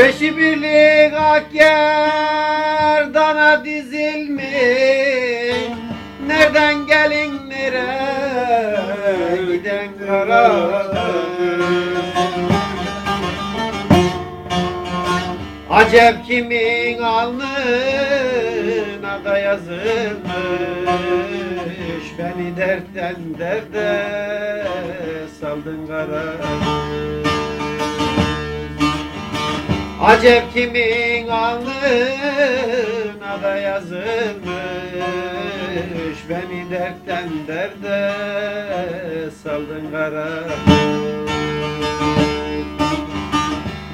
Beşi birlik ak dizilmiş. Nereden gelin nereye giden kara Acep kimin alnına da yazılmış? Beni dertten derde saldın kara Acep kimin alnına da yazılmış. Beni dertten derde saldın kara.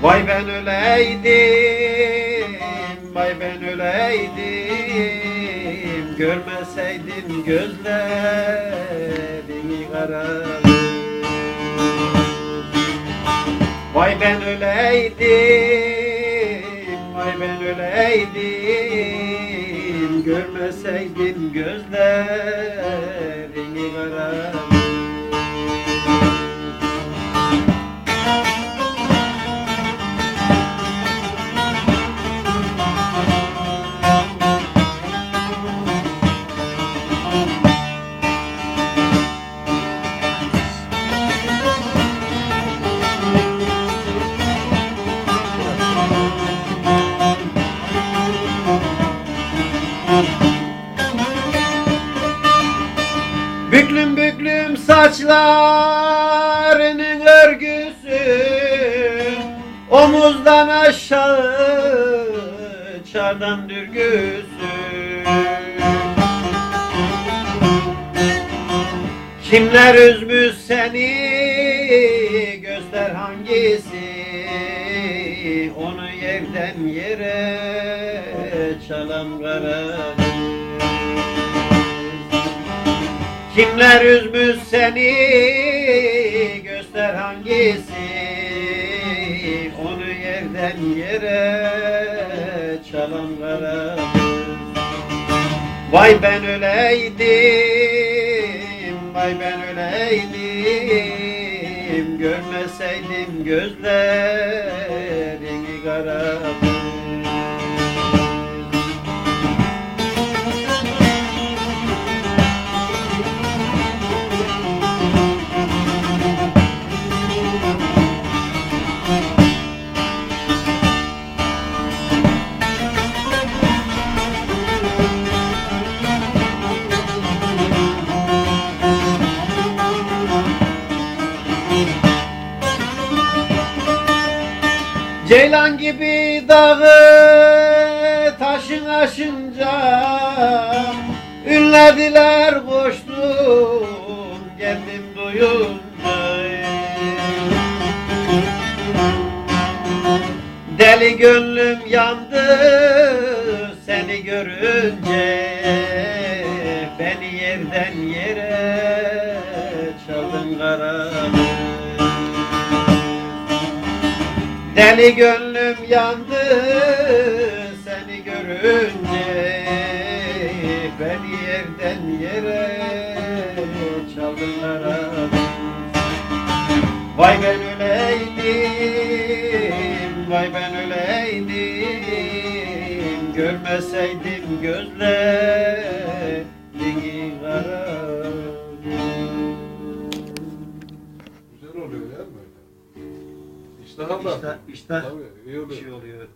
Vay ben öleydim, vay ben öleydim. Görmeseydim gözlerini kara Vay ben öleydim, vay ben öleydim. Görmeseydim gözlerini kara saçlarının örgüsü Omuzdan aşağı çardan dürgüsü. Kimler üzmüş seni göster hangisi? Onu yerden yere çalan kara Kimler üzmüş seni? Göster hangisi? Onu yerden yere çalan kara Vay ben öleydim, vay ben öleydim. Görmeseydim gözlerini kara Ceylan gibi dağı taşın aşınca Ünlediler koştum geldim duyunca. Deli gönlüm yandı seni görünce Beni yerden yere çaldın karanı Deli gönlüm yandı seni görünce Beni yerden yere çaldılar Vay ben öleydim, vay ben öleydim. Görmeseydim gözlerini kara Tabii iyi oluyor. şey oluyor.